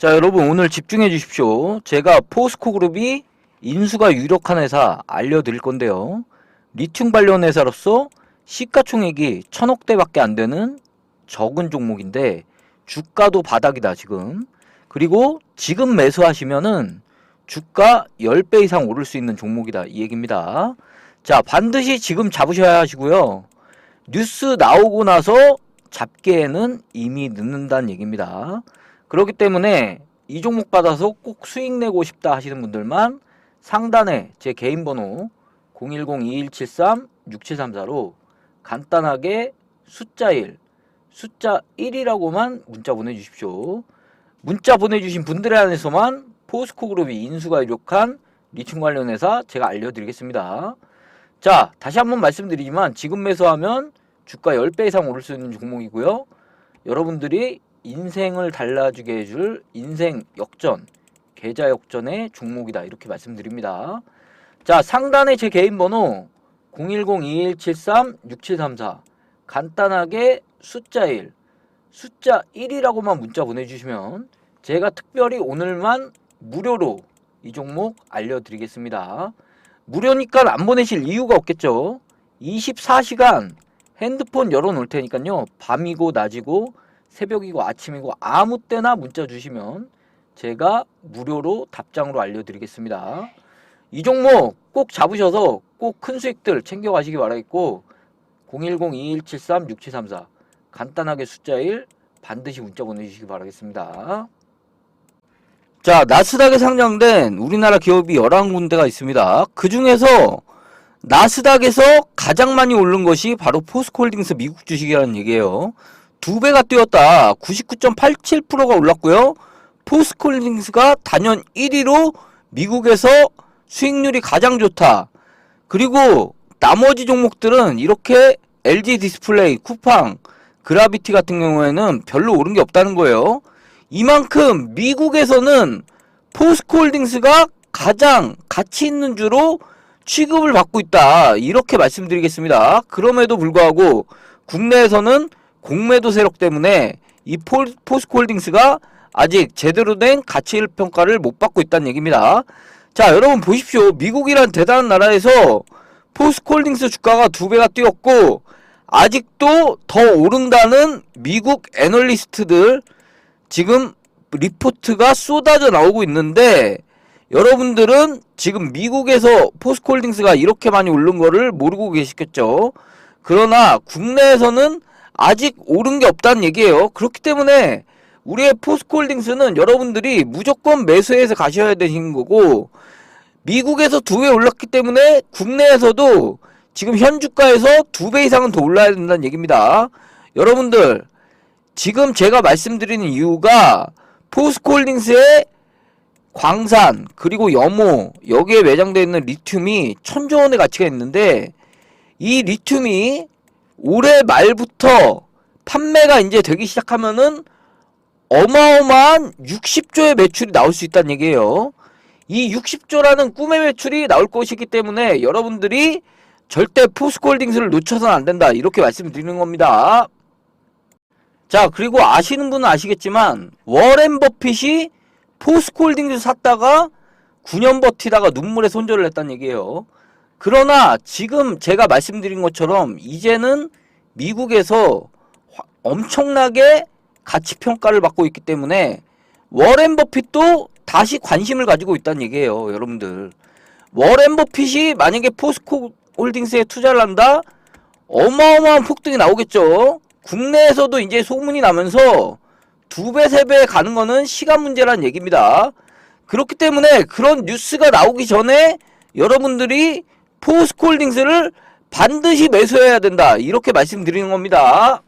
자, 여러분 오늘 집중해 주십시오. 제가 포스코 그룹이 인수가 유력한 회사 알려드릴 건데요. 리튬 관련 회사로서 시가총액이 천억대밖에 안 되는 적은 종목인데 주가도 바닥이다 지금. 그리고 지금 매수하시면은 주가 10배 이상 오를 수 있는 종목이다 이 얘기입니다. 자, 반드시 지금 잡으셔야 하시고요. 뉴스 나오고 나서 잡기에는 이미 늦는다는 얘기입니다. 그렇기 때문에 이 종목 받아서 꼭 수익 내고 싶다 하시는 분들만 상단에 제 개인 번호 010-2173-6734로 간단하게 숫자 1, 숫자 1이라고만 문자 보내주십시오. 문자 보내주신 분들에 한해서만 포스코 그룹이 인수가 유력한 리튬 관련 회사 제가 알려드리겠습니다. 자, 다시 한번 말씀드리지만 지금 매수하면 주가 10배 이상 오를 수 있는 종목이고요. 여러분들이 인생을 달라주게 해줄 인생 역전, 계좌 역전의 종목이다. 이렇게 말씀드립니다. 자, 상단에 제 개인 번호 010-2173-6734 간단하게 숫자 1, 숫자 1이라고만 문자 보내주시면 제가 특별히 오늘만 무료로 이 종목 알려드리겠습니다. 무료니까 안 보내실 이유가 없겠죠. 24시간 핸드폰 열어놓을 테니까요. 밤이고 낮이고 새벽이고 아침이고 아무 때나 문자 주시면 제가 무료로 답장으로 알려드리겠습니다. 이 종목 꼭 잡으셔서 꼭 큰 수익들 챙겨가시기 바라겠고 010-2173-6734 간단하게 숫자 1 반드시 문자 보내주시기 바라겠습니다. 자, 나스닥에 상장된 우리나라 기업이 11군데가 있습니다. 그 중에서 나스닥에서 가장 많이 오른 것이 바로 포스코홀딩스 미국 주식이라는 얘기예요. 두 배가 뛰었다. 99.87%가 올랐고요. 포스코홀딩스가 단연 1위로 미국에서 수익률이 가장 좋다. 그리고 나머지 종목들은 이렇게 LG 디스플레이, 쿠팡, 그라비티 같은 경우에는 별로 오른 게 없다는 거예요. 이만큼 미국에서는 포스코홀딩스가 가장 가치 있는 주로 취급을 받고 있다. 이렇게 말씀드리겠습니다. 그럼에도 불구하고 국내에서는 공매도 세력 때문에 이 폴, 포스코홀딩스가 아직 제대로 된 가치 평가를 못 받고 있다는 얘기입니다. 자, 여러분 보십시오. 미국이란 대단한 나라에서 포스코홀딩스 주가가 두 배가 뛰었고 아직도 더 오른다는 미국 애널리스트들 지금 리포트가 쏟아져 나오고 있는데 여러분들은 지금 미국에서 포스코홀딩스가 이렇게 많이 오른 거를 모르고 계시겠죠. 그러나 국내에서는 아직 오른 게 없다는 얘기예요. 그렇기 때문에 우리의 포스코홀딩스는 여러분들이 무조건 매수해서 가셔야 되는 거고 미국에서 두 배 올랐기 때문에 국내에서도 지금 현 주가에서 두 배 이상은 더 올라야 된다는 얘기입니다. 여러분들 지금 제가 말씀드리는 이유가 포스코홀딩스의 광산 그리고 염호 여기에 매장되어 있는 리튬이 천조 원의 가치가 있는데 이 리튬이 올해 말부터 판매가 이제 되기 시작하면은 어마어마한 60조의 매출이 나올 수 있다는 얘기예요. 이 60조라는 꿈의 매출이 나올 것이기 때문에 여러분들이 절대 포스코홀딩스를 놓쳐서는 안 된다. 이렇게 말씀드리는 겁니다. 자, 그리고 아시는 분은 아시겠지만 워렌 버핏이 포스코홀딩스 샀다가 9년 버티다가 눈물에 손절을 했다는 얘기예요. 그러나 지금 제가 말씀드린 것처럼 이제는 미국에서 화- 엄청나게 가치 평가를 받고 있기 때문에 워렌 버핏도 다시 관심을 가지고 있다는 얘기예요, 여러분들. 워렌 버핏이 만약에 포스코 홀딩스에 투자를 한다? 어마어마한 폭등이 나오겠죠. 국내에서도 이제 소문이 나면서 두 배, 세 배 가는 거는 시간 문제란 얘기입니다. 그렇기 때문에 그런 뉴스가 나오기 전에 여러분들이 포스코홀딩스를 반드시 매수해야 된다. 이렇게 말씀드리는 겁니다.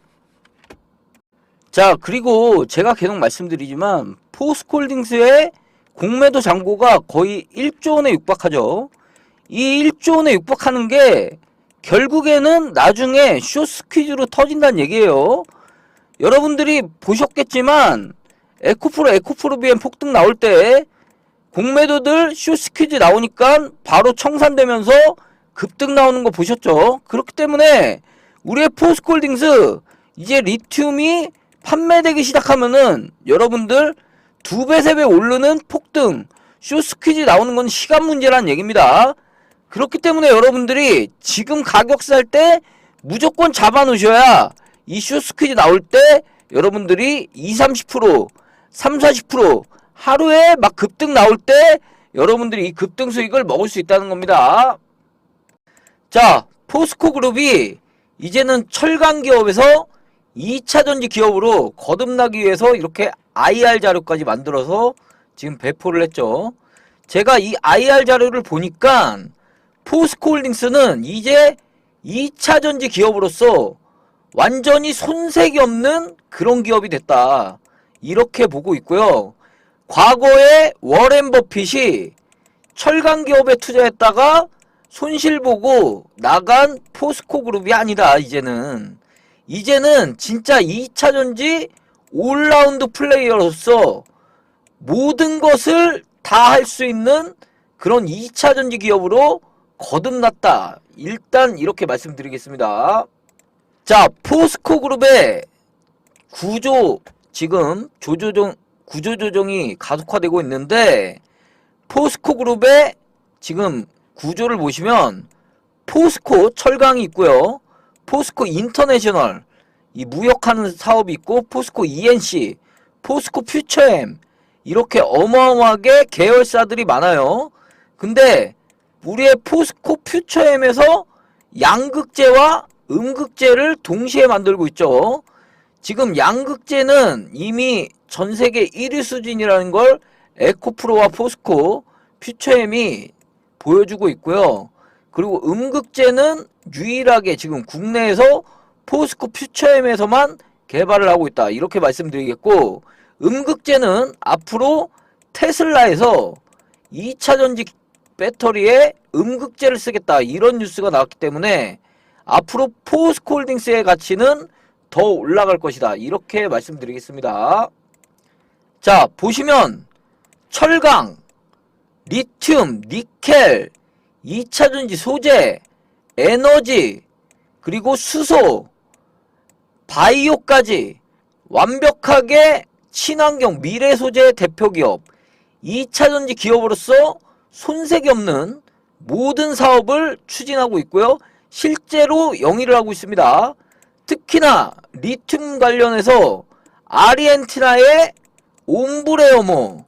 자, 그리고 제가 계속 말씀드리지만 포스코홀딩스의 공매도 잔고가 거의 1조 원에 육박하죠. 이 1조 원에 육박하는 게 결국에는 나중에 쇼스퀴즈로 터진다는 얘기예요. 여러분들이 보셨겠지만 에코프로 에코프로 비엔 폭등 나올 때 공매도들 쇼스퀴즈 나오니까 바로 청산되면서 급등 나오는 거 보셨죠? 그렇기 때문에 우리의 포스콜딩스 이제 리튬이 판매되기 시작하면은 여러분들 두 배, 세 배 오르는 폭등, 쇼스퀴즈 나오는 건 시간 문제란 얘기입니다. 그렇기 때문에 여러분들이 지금 가격 살 때 무조건 잡아 놓으셔야 이 쇼스퀴즈 나올 때 여러분들이 2, 30%, 3, 40% 하루에 막 급등 나올 때 여러분들이 이 급등 수익을 먹을 수 있다는 겁니다. 자, 포스코 그룹이 이제는 철강 기업에서 2차 전지 기업으로 거듭나기 위해서 이렇게 IR 자료까지 만들어서 지금 배포를 했죠. 제가 이 IR 자료를 보니까 포스코 홀딩스는 이제 2차 전지 기업으로서 완전히 손색이 없는 그런 기업이 됐다. 이렇게 보고 있고요. 과거에 워렌 버핏이 철강 기업에 투자했다가 손실 보고 나간 포스코 그룹이 아니다. 이제는 이제는 진짜 2차 전지 올라운드 플레이어로서 모든 것을 다 할 수 있는 그런 2차 전지 기업으로 거듭났다. 일단 이렇게 말씀드리겠습니다. 자, 포스코 그룹의 구조 지금 조조정 구조 조정이 가속화되고 있는데 포스코 그룹의 지금 구조를 보시면 포스코 철강이 있고요. 포스코 인터내셔널 이 무역하는 사업이 있고 포스코 ENC, 포스코 퓨처엠 이렇게 어마어마하게 계열사들이 많아요. 근데 우리의 포스코 퓨처엠에서 양극재와 음극재를 동시에 만들고 있죠. 지금 양극재는 이미 전 세계 1위 수준이라는 걸 에코프로와 포스코, 퓨처엠이 보여주고 있고요. 그리고 음극재는 유일하게 지금 국내에서 포스코 퓨처엠에서만 개발을 하고 있다. 이렇게 말씀드리겠고, 음극재는 앞으로 테슬라에서 2차 전지 배터리에 음극재를 쓰겠다. 이런 뉴스가 나왔기 때문에 앞으로 포스코 홀딩스의 가치는 더 올라갈 것이다. 이렇게 말씀드리겠습니다. 자, 보시면 철강, 리튬, 니켈, 2차 전지 소재, 에너지, 그리고 수소, 바이오까지 완벽하게 친환경 미래 소재 대표 기업, 2차 전지 기업으로서 손색이 없는 모든 사업을 추진하고 있고요. 실제로 영위를 하고 있습니다. 특히나 리튬 관련해서 아르헨티나의 옴브레어모,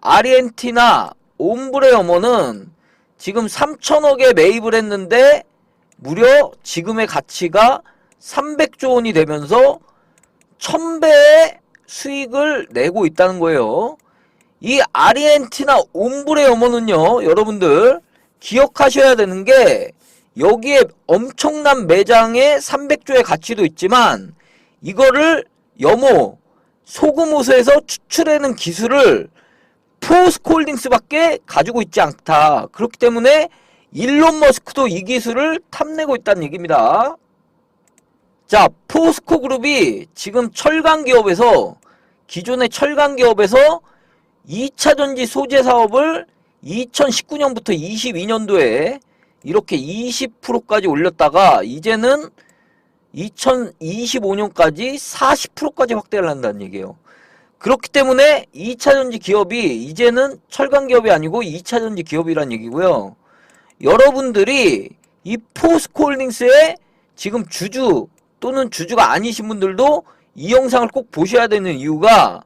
아르헨티나 옴브레어모는 지금 3천억에 매입을 했는데 무려 지금의 가치가 300조 원이 되면서 1000배의 수익을 내고 있다는 거예요. 이 아르헨티나 옴브레어모는요, 여러분들 기억하셔야 되는 게 여기에 엄청난 매장의 300조의 가치도 있지만 이거를 염호 소금 호수에서 추출해낸 기술을 포스콜딩스밖에 가지고 있지 않다. 그렇기 때문에 일론 머스크도 이 기술을 탐내고 있다는 얘기입니다. 자, 포스코 그룹이 지금 철강 기업에서 기존의 철강 기업에서 2차 전지 소재 사업을 2019년부터 22년도에 이렇게 20%까지 올렸다가 이제는 2025년까지 40%까지 확대를 한다는 얘기예요. 그렇기 때문에 2차 전지 기업이 이제는 철강 기업이 아니고 2차 전지 기업이란 얘기고요. 여러분들이 이 포스코홀딩스의 지금 주주 또는 주주가 아니신 분들도 이 영상을 꼭 보셔야 되는 이유가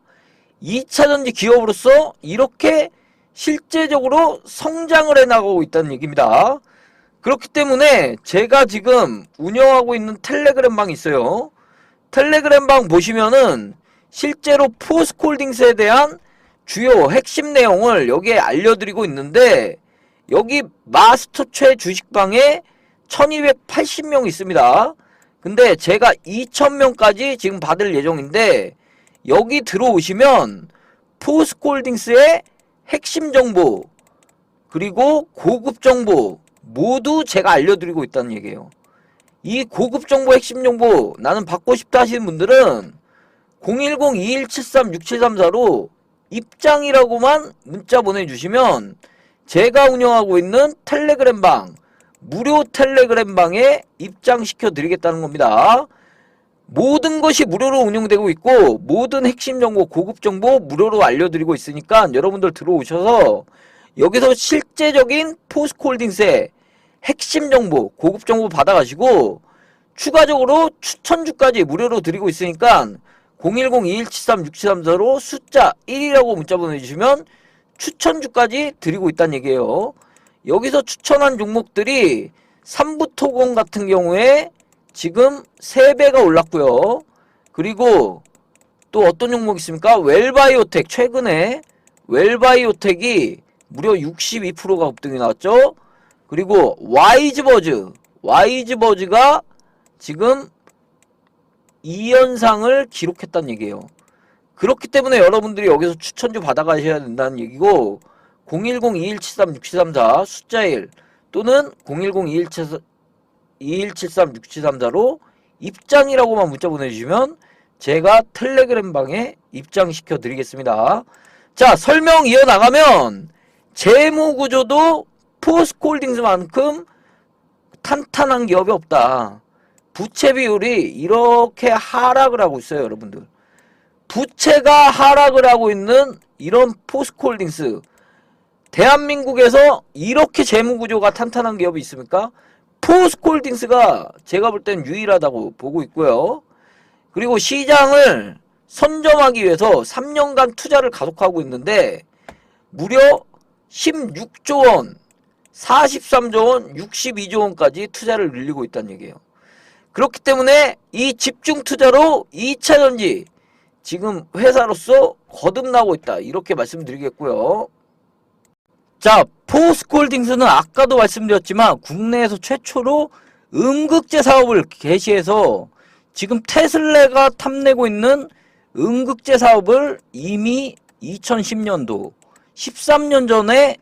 2차 전지 기업으로서 이렇게 실제적으로 성장을 해나가고 있다는 얘기입니다. 그렇기 때문에 제가 지금 운영하고 있는 텔레그램 방이 있어요. 텔레그램 방 보시면은 실제로 포스콜딩스에 대한 주요 핵심 내용을 여기에 알려드리고 있는데 여기 마스터 최 주식방에 1280명 있습니다. 근데 제가 2000명까지 지금 받을 예정인데 여기 들어오시면 포스콜딩스의 핵심 정보 그리고 고급 정보 모두 제가 알려드리고 있다는 얘기예요. 이 고급 정보 핵심 정보 나는 받고 싶다 하시는 분들은 010-2173-6734로 입장이라고만 문자 보내주시면 제가 운영하고 있는 텔레그램 방 무료 텔레그램 방에 입장시켜 드리겠다는 겁니다. 모든 것이 무료로 운영되고 있고 모든 핵심 정보, 고급 정보 무료로 알려드리고 있으니까 여러분들 들어오셔서 여기서 실제적인 포스코홀딩스의 핵심 정보, 고급 정보 받아가시고 추가적으로 추천주까지 무료로 드리고 있으니까 010-2173-6734로 숫자 1이라고 문자 보내주시면 추천주까지 드리고 있다는 얘기예요. 여기서 추천한 종목들이 삼부토공 같은 경우에 지금 3배가 올랐고요. 그리고 또 어떤 종목 있습니까? 웰바이오텍 최근에 웰바이오텍이 무려 62%가 급등이 나왔죠. 그리고 와이즈버즈 와이즈버즈가 지금 2연상을 기록했다는 얘기예요. 그렇기 때문에 여러분들이 여기서 추천주 받아가셔야 된다는 얘기고 010-2173-6734 숫자 1 또는 010-2173-6734로 입장이라고만 문자 보내주시면 제가 텔레그램 방에 입장시켜 드리겠습니다. 자 설명 이어나가면 재무구조도 포스콜딩스만큼 탄탄한 기업이 없다. 부채 비율이 이렇게 하락을 하고 있어요, 여러분들. 부채가 하락을 하고 있는 이런 포스콜딩스. 대한민국에서 이렇게 재무구조가 탄탄한 기업이 있습니까? 포스콜딩스가 제가 볼 땐 유일하다고 보고 있고요. 그리고 시장을 선점하기 위해서 3년간 투자를 가속하고 있는데 무려 16조 원, 43조 원, 62조 원까지 투자를 늘리고 있다는 얘기예요. 그렇기 때문에 이 집중 투자로 2차 전지 지금 회사로서 거듭나고 있다. 이렇게 말씀드리겠고요. 자, 포스콜딩스는 아까도 말씀드렸지만 국내에서 최초로 음극재 사업을 개시해서 지금 테슬라가 탐내고 있는 음극재 사업을 이미 2010년도 13년 전에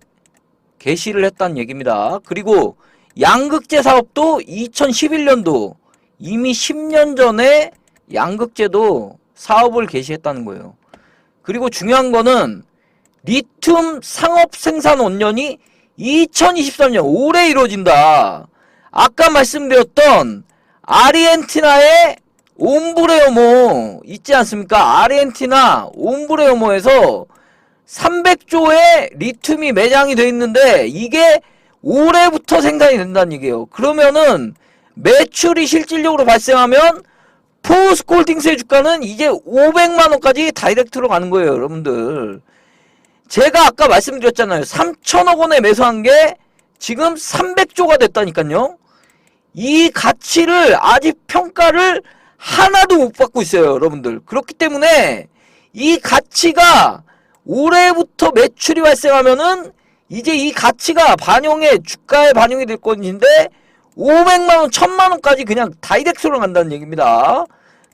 개시를 했다는 얘기입니다. 그리고 양극재 사업도 2011년도 이미 10년 전에 양극재도 사업을 개시했다는 거예요. 그리고 중요한 거는 리튬 상업 생산 원년이 2023년 올해 이루어진다. 아까 말씀드렸던 아르헨티나의 옴브레오모 있지 않습니까? 아르헨티나 옴브레오모에서 300조의 리튬이 매장이 돼 있는데 이게 올해부터 생산이 된다는 얘기예요. 그러면은 매출이 실질적으로 발생하면 포스콜딩스의 주가는 이제 500만 원까지 다이렉트로 가는 거예요, 여러분들. 제가 아까 말씀드렸잖아요. 3천억 원에 매수한 게 지금 300조가 됐다니까요. 이 가치를 아직 평가를 하나도 못 받고 있어요, 여러분들. 그렇기 때문에 이 가치가 올해부터 매출이 발생하면은 이제 이 가치가 반영에 주가에 반영이 될 건데 500만 원, 1000만 원까지 그냥 다이렉트로 간다는 얘기입니다.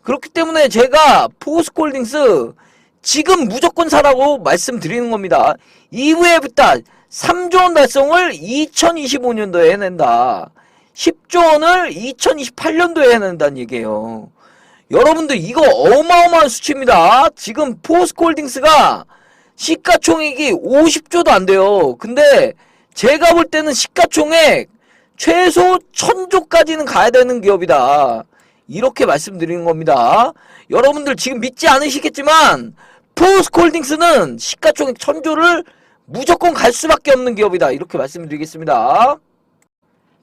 그렇기 때문에 제가 포스콜딩스 지금 무조건 사라고 말씀드리는 겁니다. 이후에 부터 3조 원 달성을 2025년도에 해낸다. 10조 원을 2028년도에 해낸다는 얘기예요. 여러분들 이거 어마어마한 수치입니다. 지금 포스콜딩스가 시가총액이 50조도 안 돼요. 근데 제가 볼 때는 시가총액 최소 1000조까지는 가야 되는 기업이다. 이렇게 말씀드리는 겁니다. 여러분들 지금 믿지 않으시겠지만 포스콜딩스는 시가총액 1000조를 무조건 갈 수밖에 없는 기업이다. 이렇게 말씀드리겠습니다.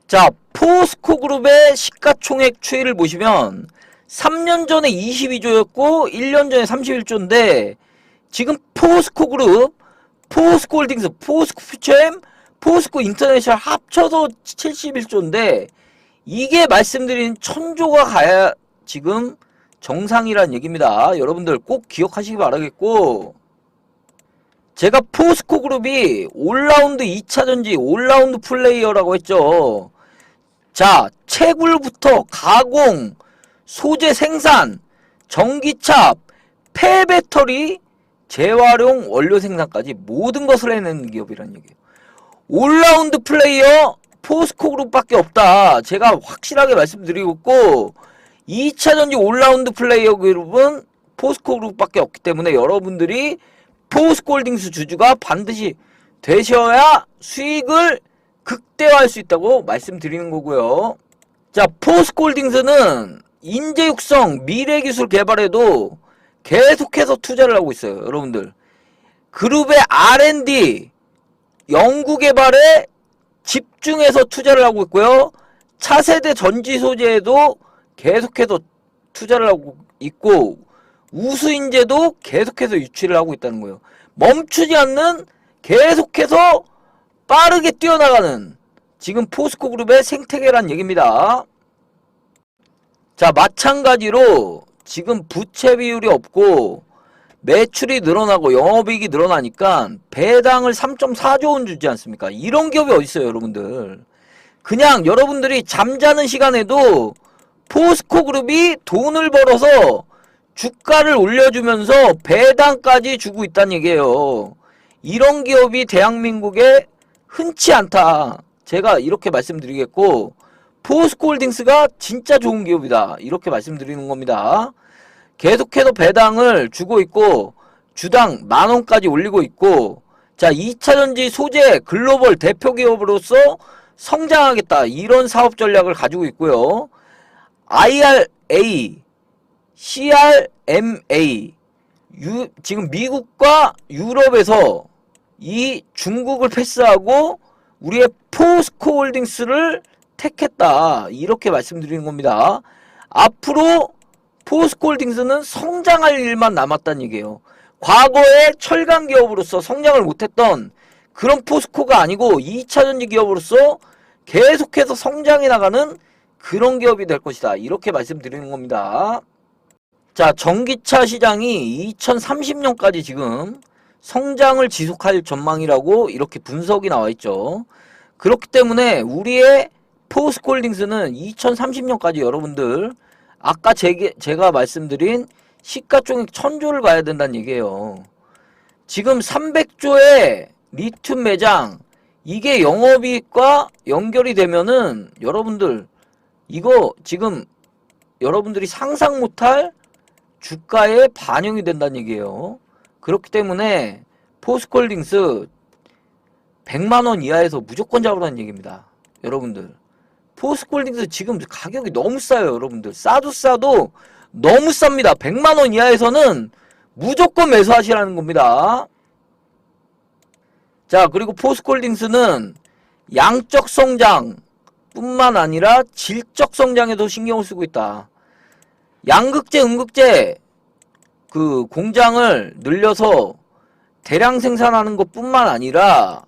자, 포스코 그룹의 시가총액 추이를 보시면 3년 전에 22조였고 1년 전에 31조인데 지금 포스코 그룹, 포스코 홀딩스, 포스코 퓨처엠, 포스코 인터내셔널 합쳐서 71조인데 이게 말씀드린 천조가 가야 지금 정상이란 얘기입니다. 여러분들 꼭 기억하시기 바라겠고 제가 포스코 그룹이 올라운드 2차전지 올라운드 플레이어라고 했죠. 자, 채굴부터 가공, 소재 생산, 전기차, 폐배터리, 재활용 원료 생산까지 모든 것을 해내는 기업이라는 얘기예요. 올라운드 플레이어 포스코 그룹밖에 없다. 제가 확실하게 말씀드리고 있고 2차전지 올라운드 플레이어 그룹은 포스코 그룹밖에 없기 때문에 여러분들이 포스콜딩스 주주가 반드시 되셔야 수익을 극대화할 수 있다고 말씀드리는 거고요. 자, 포스콜딩스는 인재 육성, 미래 기술 개발에도 계속해서 투자를 하고 있어요. 여러분들. 그룹의 R&D, 연구 개발에 집중해서 투자를 하고 있고요. 차세대 전지 소재에도 계속해서 투자를 하고 있고 우수 인재도 계속해서 유치를 하고 있다는 거예요. 멈추지 않는 계속해서 빠르게 뛰어나가는 지금 포스코 그룹의 생태계란 얘기입니다. 자, 마찬가지로 지금 부채 비율이 없고 매출이 늘어나고 영업이익이 늘어나니까 배당을 3.4조 원 주지 않습니까? 이런 기업이 어디 있어요, 여러분들? 그냥 여러분들이 잠자는 시간에도 포스코 그룹이 돈을 벌어서 주가를 올려주면서 배당까지 주고 있다는 얘기예요. 이런 기업이 대한민국에 흔치 않다. 제가 이렇게 말씀드리겠고 포스코 홀딩스가 진짜 좋은 기업이다. 이렇게 말씀드리는 겁니다. 계속해서 배당을 주고 있고 주당 만 원까지 올리고 있고 자 2차전지 소재 글로벌 대표 기업으로서 성장하겠다. 이런 사업 전략을 가지고 있고요. IRA, CRMA 유, 지금 미국과 유럽에서 이 중국을 패스하고 우리의 포스코 홀딩스를 택했다. 이렇게 말씀드리는 겁니다. 앞으로 포스코 홀딩스는 성장할 일만 남았다는 얘기예요. 과거에 철강 기업으로서 성장을 못했던 그런 포스코가 아니고 2차전지 기업으로서 계속해서 성장해 나가는 그런 기업이 될 것이다. 이렇게 말씀드리는 겁니다. 자, 전기차 시장이 2030년까지 지금 성장을 지속할 전망이라고 이렇게 분석이 나와 있죠. 그렇기 때문에 우리의 포스콜딩스는 2030년까지 여러분들 아까 제, 제가 말씀드린 시가총액 1000조를 가야 된다는 얘기예요. 지금 300조의 리튬 매장 이게 영업이익과 연결이 되면은 여러분들 이거 지금 여러분들이 상상 못할 주가에 반영이 된다는 얘기예요. 그렇기 때문에 포스콜딩스 100만원 이하에서 무조건 잡으라는 얘기입니다. 여러분들. 포스콜딩스 지금 가격이 너무 싸요, 여러분들. 싸도 싸도 너무 쌉니다. 100만원 이하에서는 무조건 매수하시라는 겁니다. 자, 그리고 포스콜딩스는 양적 성장 뿐만 아니라 질적 성장에도 신경을 쓰고 있다. 양극재, 음극재 그 공장을 늘려서 대량 생산하는 것 뿐만 아니라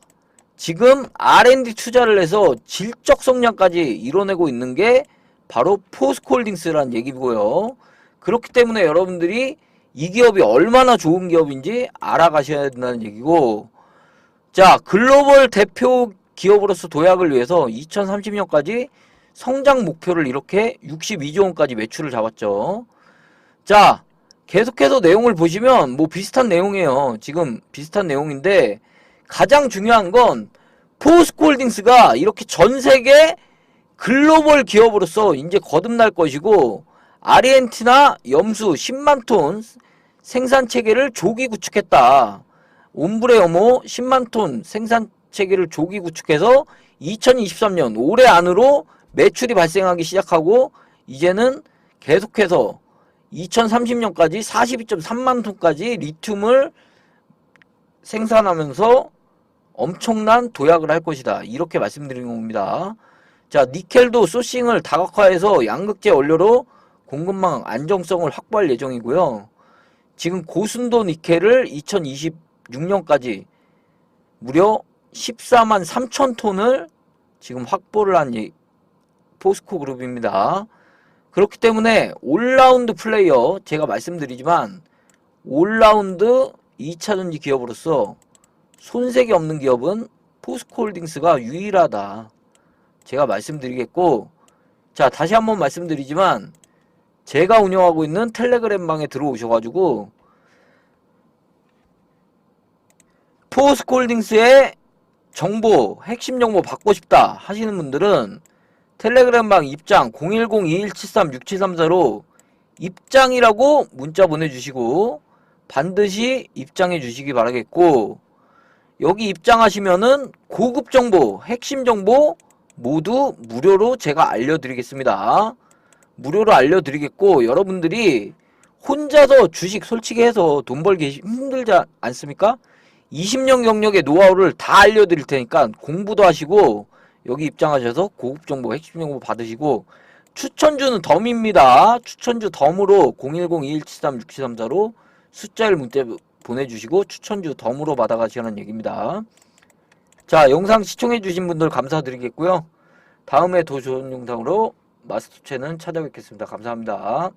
지금 R&D 투자를 해서 질적 성장까지 이뤄내고 있는 게 바로 포스콜딩스라는 얘기고요. 그렇기 때문에 여러분들이 이 기업이 얼마나 좋은 기업인지 알아가셔야 된다는 얘기고 자 글로벌 대표 기업으로서 도약을 위해서 2030년까지 성장 목표를 이렇게 62조 원까지 매출을 잡았죠. 자 계속해서 내용을 보시면 뭐 비슷한 내용이에요. 지금 비슷한 내용인데 가장 중요한 건 포스코홀딩스가 이렇게 전 세계 글로벌 기업으로서 이제 거듭날 것이고 아르헨티나 염수 10만 톤 생산 체계를 조기 구축했다. 옴브레 염호 10만 톤 생산 체계를 조기 구축해서 2023년 올해 안으로 매출이 발생하기 시작하고 이제는 계속해서 2030년까지 42.3만 톤까지 리튬을 생산하면서 엄청난 도약을 할 것이다. 이렇게 말씀드리는 겁니다. 자, 니켈도 소싱을 다각화해서 양극재 원료로 공급망 안정성을 확보할 예정이고요. 지금 고순도 니켈을 2026년까지 무려 14만 3천 톤을 지금 확보를 한 포스코 그룹입니다. 그렇기 때문에 올라운드 플레이어 제가 말씀드리지만 올라운드 2차전지 기업으로서 손색이 없는 기업은 포스코홀딩스가 유일하다. 제가 말씀드리겠고 자 다시 한번 말씀드리지만 제가 운영하고 있는 텔레그램 방에 들어오셔가지고 포스코홀딩스의 정보 핵심 정보 받고 싶다 하시는 분들은 텔레그램방 입장 010-2173-6734로 입장이라고 문자 보내주시고 반드시 입장해 주시기 바라겠고 여기 입장하시면은 고급 정보, 핵심 정보 모두 무료로 제가 알려드리겠습니다. 무료로 알려드리겠고 여러분들이 혼자서 주식 솔직히 해서 돈 벌기 힘들지 않습니까? 20년 경력의 노하우를 다 알려드릴 테니까 공부도 하시고 여기 입장하셔서 고급 정보, 핵심 정보 받으시고 추천주는 덤입니다. 추천주 덤으로 010-2173-6734로 숫자 1 문자 보내주시고 추천주 덤으로 받아가시라는 얘기입니다. 자 영상 시청해주신 분들 감사드리겠고요. 다음에 더 좋은 영상으로 마스터 채는 찾아뵙겠습니다. 감사합니다.